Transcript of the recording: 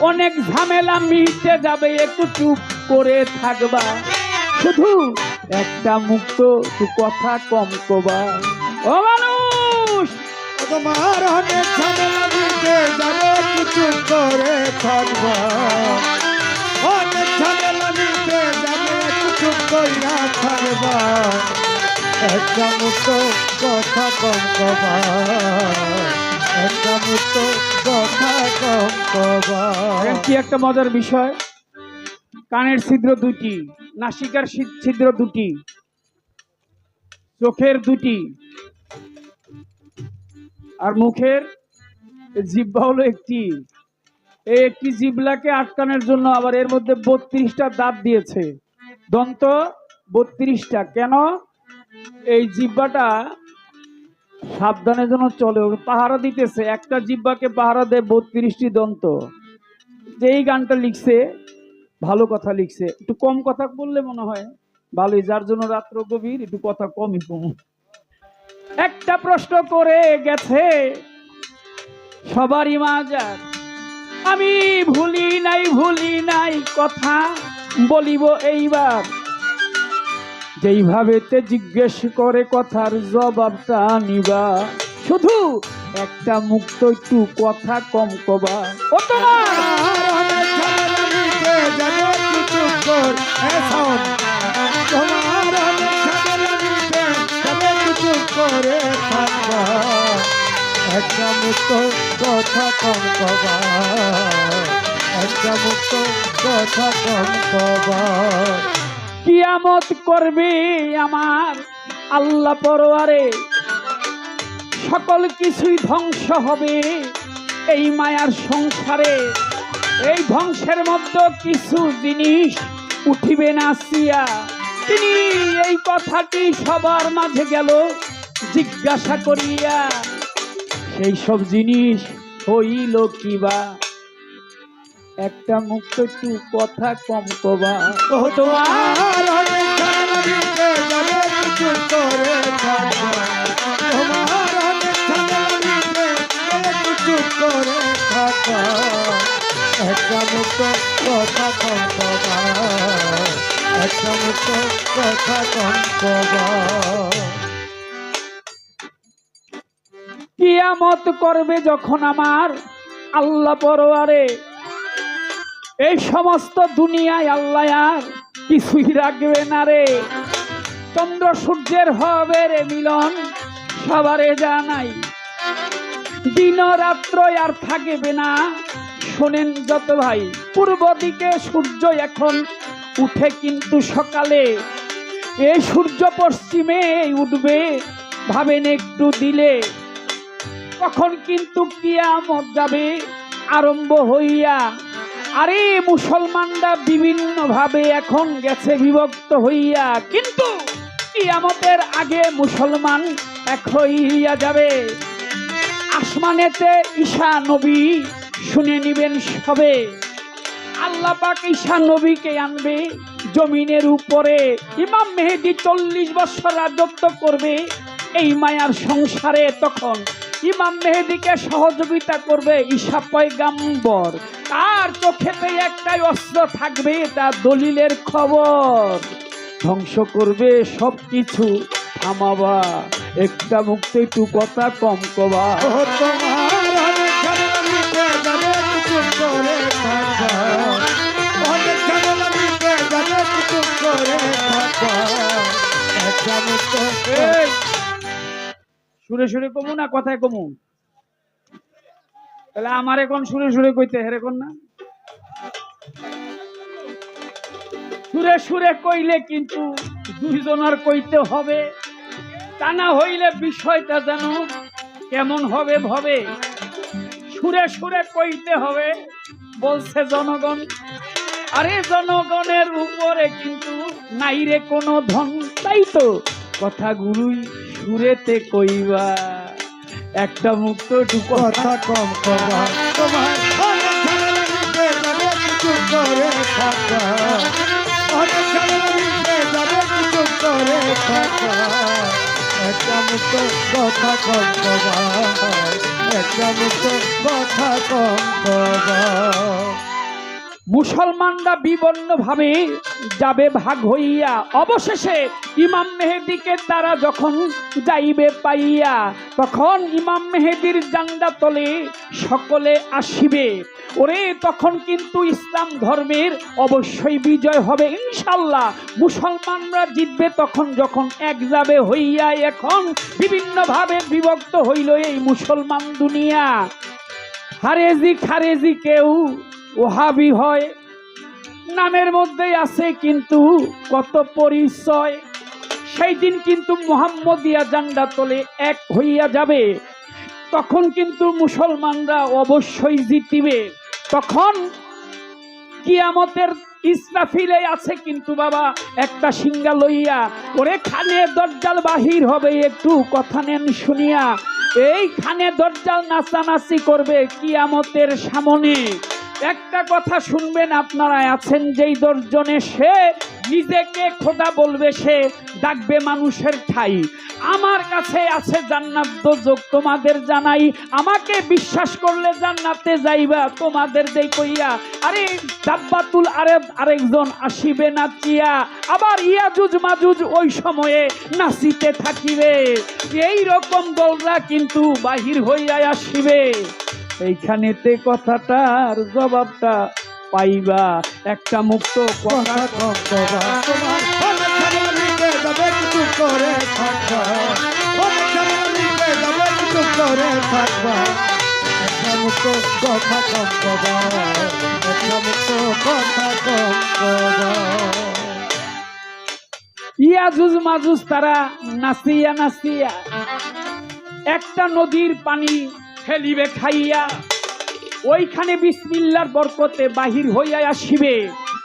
অনেক ঝামেলা মিটে যাবে, একটু চুপ করে থাকবা। শুধু একটা মুক্ত তু কথা কম কবা। ও মানুষ! তোমার অনেক ঝামেলা মিটে যাবে কিছু করে থাকবা। অনেক ঝামেলা মিটে যাবে কিছু কইরা থাকবা। একটা মুক্ত কথা কম কি একটা মজার বিষয়? কানের ছিদ্র দুটি নাসিকার ছিদ্র দুটি, চোখের দুটি, আর মুখের জিব্বা হলো একটি। এই একটি জিবলাকে আটকানোর জন্য আবার এর মধ্যে বত্রিশটা দাঁত দিয়েছে। দন্ত বত্রিশটা। কেন? এই জিব্বাটা সাবধানে যেন চলে। পাহারা দিতেছে। একটা জিব্বাকে পাহারা দেয় বত্রিশটি দন্ত। যে এই গানটা লিখছে, ভালো কথা লিখছে। একটু কম কথা বললে মনে হয় ভালোই, যার জন্য রাত্র গভীর, একটু কথা কমই কম। একটা প্রশ্ন করে গেছে, সবারই মাজার আমি ভুলি নাই ভুলি নাই, কথা বলিব এইবার। যেইভাবে তে জিজ্ঞেস করে কথার জবাবটা নিবা শুধু একটা মুক্ত একটু কথা কম কবা। ও তোমার একটা মুক্ত কথা কম কবা একটা মুক্ত কথা কম কবা। কিয়ামত করবে আমার আল্লাহ পরোয়ারে। সকল কিছুই ধ্বংস হবে এই মায়ার সংসারে। এই ধ্বংসের মধ্যে কিছু জিনিস উঠিবে না আসিয়া। তিনি এই কথাটি সবার মাঝে গেল জিজ্ঞাসা করিয়া, সেই সব জিনিস হইল কিবা একটা মুক্ত একটু কথা কম কবা। ও তোমার একটা মুক্ত কথা কম কবা একটা মুক্ত কথা কম কবা কিয়ামত করবে যখন আমার আল্লাহ পরোয়ারে এই সমস্ত দুনিয়ায় আল্লাহ আর কিছুই রাখবে না রে। চন্দ্র সূর্যের হবে রে মিলন, সবারে জানাই। দিন রাত্র আর থাকবে না। শোনেন যত ভাই, পূর্ব দিকে সূর্য এখন উঠে কিন্তু সকালে। এই সূর্য পশ্চিমে উঠবে, ভাবেন একটু দিলে। তখন কিন্তু কিয়ামত যাবে, আরম্ভ হইয়া আরে, মুসলমানরা বিভিন্ন ভাবে এখন গেছে বিভক্ত হইয়া। কিন্তু কিয়ামতের আগে মুসলমান এক হইয়া যাবে। আসমানেতে ঈশা নবী শুনে নিবেন সবে। আল্লাহ পাক ঈশা নবীকে আনবে জমিনের উপরে। ইমাম মেহেদি চল্লিশ বছর রাজত্ব করবে এই মায়ার সংসারে তখন। ইমাম মেহেদিকে সহযোগিতা করবে ঈশা পয়গাম্বর। তার চোখেতে একটাই অস্ত্র থাকবে তা দলিলের খবর। ধ্বংস করবে সব কিছু থামাবা একটা মুক্ত একটু কথা কম কবা। ও সুরে সুরে কমু না কথায় কমু? তাহলে আমার এখন সুরে সুরে কইতে হেরে কোন না? সুরে সুরে কইলে কিন্তু দুইজনার কইতে হবে। তা না হইলে বিষয়টা যেন কেমন হবে ভবে। সুরে সুরে কইতে হবে, বলছে জনগণ। আরে জনগণের উপরে কিন্তু নাই রে কোনো ধন তাই তো কথাগুলোই সুরেতে কইবা, একটা মুক্ত কথা কম কবা কথা কম কবা, একটা মুক্ত কথা কম কবা। মুসলমানরা বিবন্ন ভাবে যাবে ভাগ হইয়া, অবশেষে ইমাম মেহেদিকে তারা যখন যাইবে পাইয়া, তখন ইমাম মেহেদির জান্ডা তলে সকলে আসিবে। ওরে, তখন কিন্তু ইসলাম ধর্মের অবশ্যই বিজয় হবে, ইনশাল্লাহ। মুসলমানরা জিতবে তখন যখন এক যাবে হইয়া এখন বিভিন্নভাবে বিভক্ত হইল এই মুসলমান দুনিয়া। খারেজি খারেজি কেউ ওহাবি হয়। নামের মধ্যে আছে কিন্তু কত পরিচয়। সেই দিন কিন্তু মোহাম্মদিয়া জান্ডা তোলে এক হইয়া যাবে। তখন কিন্তু মুসলমানরা অবশ্যই জিতিবে। তখন কিয়ামতের ইসরাফিলে আছে কিন্তু বাবা, একটা সিঙ্গা লইয়া। ওরে খানে দরজাল বাহির হবে, একটু কথা নেন শুনিয়া। এই খানে দরজাল নাচানাচি করবে কিয়ামতের সামনে। একটা কথা শুনবেন আপনারা, আছেন যেই দর্জনে সে নিজেকে খোদা বলবে, সে ডাকবে মানুষের ঠাই। আমার কাছে আছে জান্নাত দোজক, তোমাদের জানাই। আমাকে বিশ্বাস করলে জান্নাতে যাইবা, তোমাদের দেই কইয়া। আরে, দাব্বাতুল আরে আরেকজন আসিবে নাচিয়া আবার ইয়াজুজ মাজুজ ওই সময়ে নাচিতে থাকিবে। এই রকম দলরা কিন্তু বাহির হইয়া আসিবে। এইখানেতে কথাটার জবাবটা পাইবা। একটা মুক্ত কথা মুক্ত কথা ইয়াজুজ মাজুজ তারা নাচিয়া নাচিয়া। একটা নদীর পানি ফেলিবে খাইয়া ওইখানে বিসমিল্লার বরকতে বাহির হইয়া আসিবে।